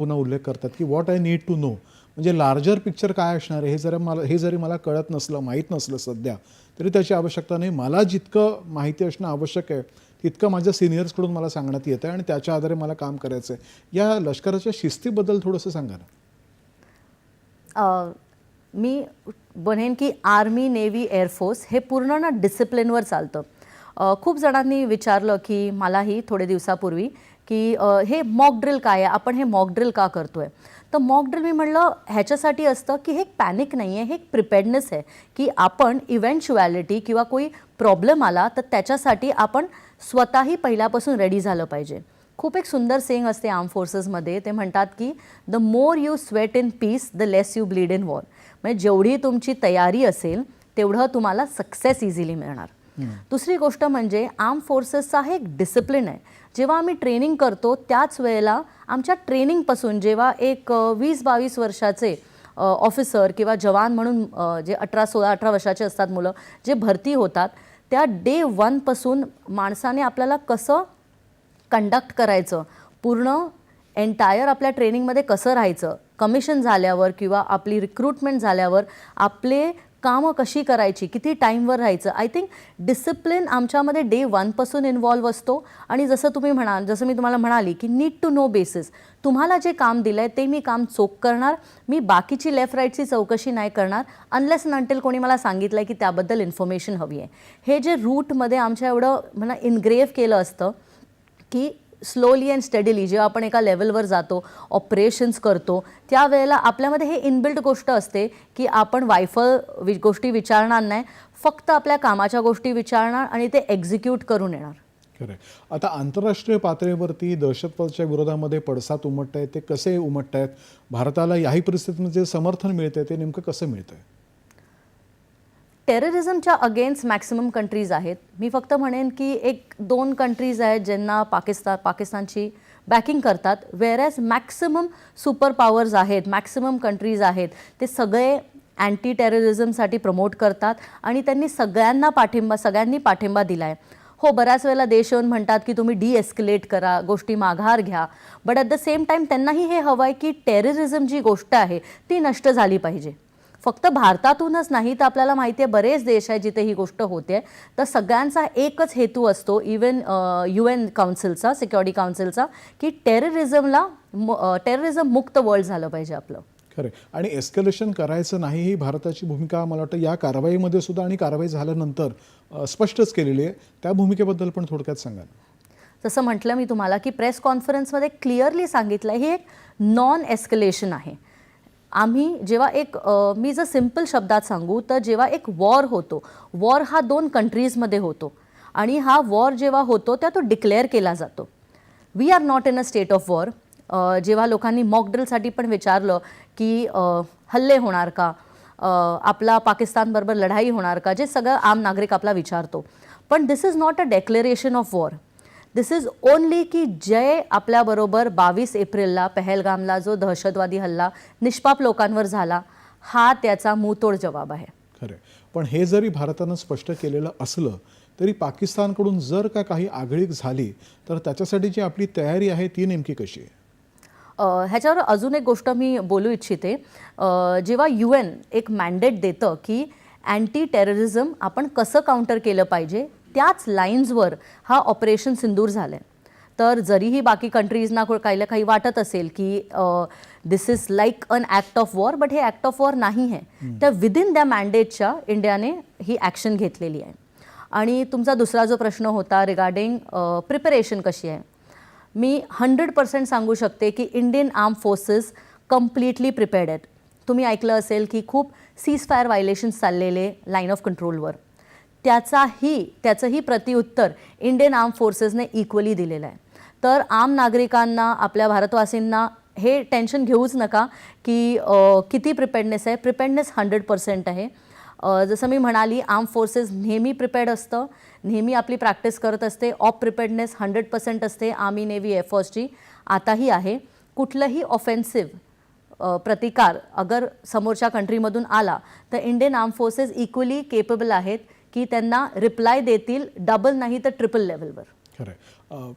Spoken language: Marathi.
पुन्हा उल्लेख करतात की what I need to know म्हणजे लार्जर पिक्चर काय असणार? आहे हे जरा मला हे जरी मला कळत नसलं माहीत नसलं सध्या तरी त्याची आवश्यकता नाही. मला जितकं माहिती असणं आवश्यक आहे तितकं माझ्या सिनियर्सकडून मला सांगण्यात येतं आहे आणि त्याच्या आधारे मला काम करायचं आहे या लष्कराच्या शिस्तीबद्दल थोडंसं सांगा ना. मी बनेन की आर्मी नेव्ही एअरफोर्स हे पूर्ण ना डिसिप्लिनवर चालतं. खूप जणांनी विचारलं की मलाही थोडे दिवसापूर्वी की हे मॉक ड्रिल काय आहे? आपण हे मॉक ड्रिल का करतोय? तर मॉक ड्रिल मी म्हणलं ह्याच्यासाठी असतं की हे एक पॅनिक नाही आहे हे एक प्रिपेडनेस आहे की आपण इव्हेंच्युॲलिटी किंवा कोई प्रॉब्लेम आला तर त्याच्यासाठी आपण स्वतःही पहिल्यापासून रेडी झालं पाहिजे. खूप एक सुंदर सेंग असते आर्म फोर्सेसमध्ये ते म्हणतात की the more you sweat in peace the less you bleed in war म्हणजे जेवढी तुमची तयारी असेल तेवढं तुम्हाला सक्सेस इझिली मिळणार. दुसरी गोष्ट म्हणजे आर्म फोर्सेसचा हे एक डिसिप्लिन आहे. जेव्हा आम्ही ट्रेनिंग करतो त्याच वेळेला आमच्या ट्रेनिंगपासून जेव्हा एक वीस बावीस वर्षाचे ऑफिसर किंवा जवान म्हणून जे अठरा सोळा अठरा वर्षाचे असतात मुलं जे भरती होतात त्या डे वनपासून माणसाने आपल्याला कसं कंडक्ट करायचं? पूर्ण एन्टायर आपल्या ट्रेनिंगमध्ये कसं राहायचं? कमिशन झाल्यावर किंवा आपली रिक्रुटमेंट झाल्यावर आपले कामं कशी करायची किती टाईमवर राहायचं? आय थिंक डिसिप्लिन आमच्यामध्ये डे वनपासून इन्वॉल्व असतो. आणि जसं तुम्ही म्हणाल जसं मी तुम्हाला म्हणाली की नीड टू नो बेसिस तुम्हाला जे काम दिलं आहे ते मी काम चोख करणार. मी बाकीची लेफ्ट राईटची चौकशी नाही करणार अनलेस नंटेल कोणी मला सांगितलं आहे की त्याबद्दल इन्फॉर्मेशन हवी आहे. हे जे रूटमध्ये आमच्या एवढं म्हणा इनग्रेव्ह केलं असतं की स्लोली अँड स्टडीली जेव्हा आपण एका लेवलवर जातो ऑपरेशन्स करतो त्यावेळेला आपल्यामध्ये हे इनबिल्ट गोष्ट असते की आपण वायफळ वि गोष्टी विचारणार नाही फक्त आपल्या कामाच्या गोष्टी विचारणार आणि ते एक्झिक्यूट करून येणार. खरं आहे. आता आंतरराष्ट्रीय पातळीवरती दहशतवादाच्या विरोधामध्ये पडसाद उमटत आहेत ते कसे उमटत आहेत भारताला याही परिस्थितीमध्ये जे समर्थन आहे ते नेमकं कसं मिळतं आहे टेररिझमच्या अगेन्स्ट मॅक्सिमम कंट्रीज आहेत. मी फक्त म्हणेन की एक दोन कंट्रीज आहेत ज्यांना पाकिस्तान पाकिस्तानची बॅकिंग करतात. Whereas maximum super powers आहेत मॅक्सिमम कंट्रीज आहेत ते सगळे अँटी टेररिझमसाठी प्रमोट करतात आणि त्यांनी सगळ्यांना पाठिंबा सगळ्यांनी पाठिंबा दिला आहे हो बऱ्याच वेळेला देश येऊन म्हणतात की तुम्ही डीएस्कलेट करा गोष्टी माघार घ्या. But at the same time त्यांनाही हे हवं आहे की टेररिझम जी गोष्ट आहे ती नष्ट झाली पाहिजे. फक्त भारतातूनच नाही तर आपल्याला माहिती आहे बरेच देश आहेत जिथे ही गोष्ट होते तर सगळ्यांचा एकच हेतू असतो इवन यू एन काउन्सिलचा सिक्युरिटी काउन्सिलचा की टेररिझमला टेररिझम मुक्त वर्ल्ड झालं पाहिजे आपलं खरं आहे. आणि एस्केलेशन करायचं नाही ही भारताची भूमिका मला वाटतं या कारवाईमध्ये सुद्धा आणि कारवाई झाल्यानंतर स्पष्टच केलेली आहे त्या भूमिकेबद्दल पण थोडक्यात सांगा. जसं म्हटलं मी तुम्हाला की प्रेस कॉन्फरन्समध्ये क्लिअरली सांगितलं हे एक नॉन एस्केलेशन आहे आम्ही जेव्हा एक मी जर सिंपल शब्दात सांगू तर जेव्हा एक वॉर होतो वॉर हा दोन कंट्रीजमध्ये होतो. आणि हा वॉर जेव्हा होतो त्या तो डिक्लेअर केला जातो. We are not in a state of war जेव्हा लोकांनी मॉकड्रिलसाठी पण विचारलं की हल्ले होणार का? आपला पाकिस्तानबरोबर लढाई होणार का? जे सगळं आम नागरिक आपला विचारतो. पण this is not a declaration of war this is only की जय आपल्याबरोबर बावीस एप्रिलला पहलगामला जो दहशतवादी हल्ला निष्पाप लोकांवर झाला हा त्याचा मुतोड जबाब आहे. खरं. पण हे जरी भारतानं स्पष्ट केलेलं असलं तरी पाकिस्तानकडून जर का काही आगळीक झाली तर त्याच्यासाठी जी आपली तयारी आहे ती नेमकी कशी आहे? ह्याच्यावर अजून एक गोष्ट मी बोलू इच्छिते. जेव्हा यू एन एक मॅन्डेट देतं की अँटी टेररिझम आपण कसं काउंटर केलं पाहिजे त्याच लाईन्सवर हा ऑपरेशन सिंदूर झालं आहे तर जरीही बाकी कंट्रीजना काही काही वाटत असेल की this is like an act of war but हे ॲक्ट ऑफ वॉर नाही आहे. त्या विदिन त्या मॅन्डेटच्या इंडियाने ही ॲक्शन घेतलेली आहे. आणि तुमचा दुसरा जो प्रश्न होता रिगार्डिंग प्रिपरेशन कशी आहे? मी हंड्रेड पर्सेंट सांगू शकते की Indian arm forces completely prepared आहेत. तुम्ही ऐकलं असेल की खूप सीज फायर व्हायलेशन्स चाललेले लाईन ऑफ कंट्रोलवर त्याचाही त्याचंही प्रतिउत्तर इंडियन आर्म फोर्सेसने इक्वली दिलेलं आहे. तर आम नागरिकांना आपल्या भारतवासींना हे टेन्शन घेऊच नका की किती प्रिपेडनेस आहे. प्रिपेडनेस हंड्रेड पर्सेंट आहे. जसं मी म्हणाली आर्म फोर्सेस नेहमी प्रिपेअर्ड असतं नेहमी आपली प्रॅक्टिस करत असते. ऑफ प्रिपेडनेस हंड्रेड पर्सेंट असते आर्मी नेव्ही एअरफोर्सची आताही आहे. कुठलंही ऑफेन्सिव्ह प्रतिकार अगर समोरच्या कंट्रीमधून आला तर Indian arm forces equally capable आहेत. की त्यांना रिप्लाय देतील डबल नाही तर ट्रिपल लेवलवर खरं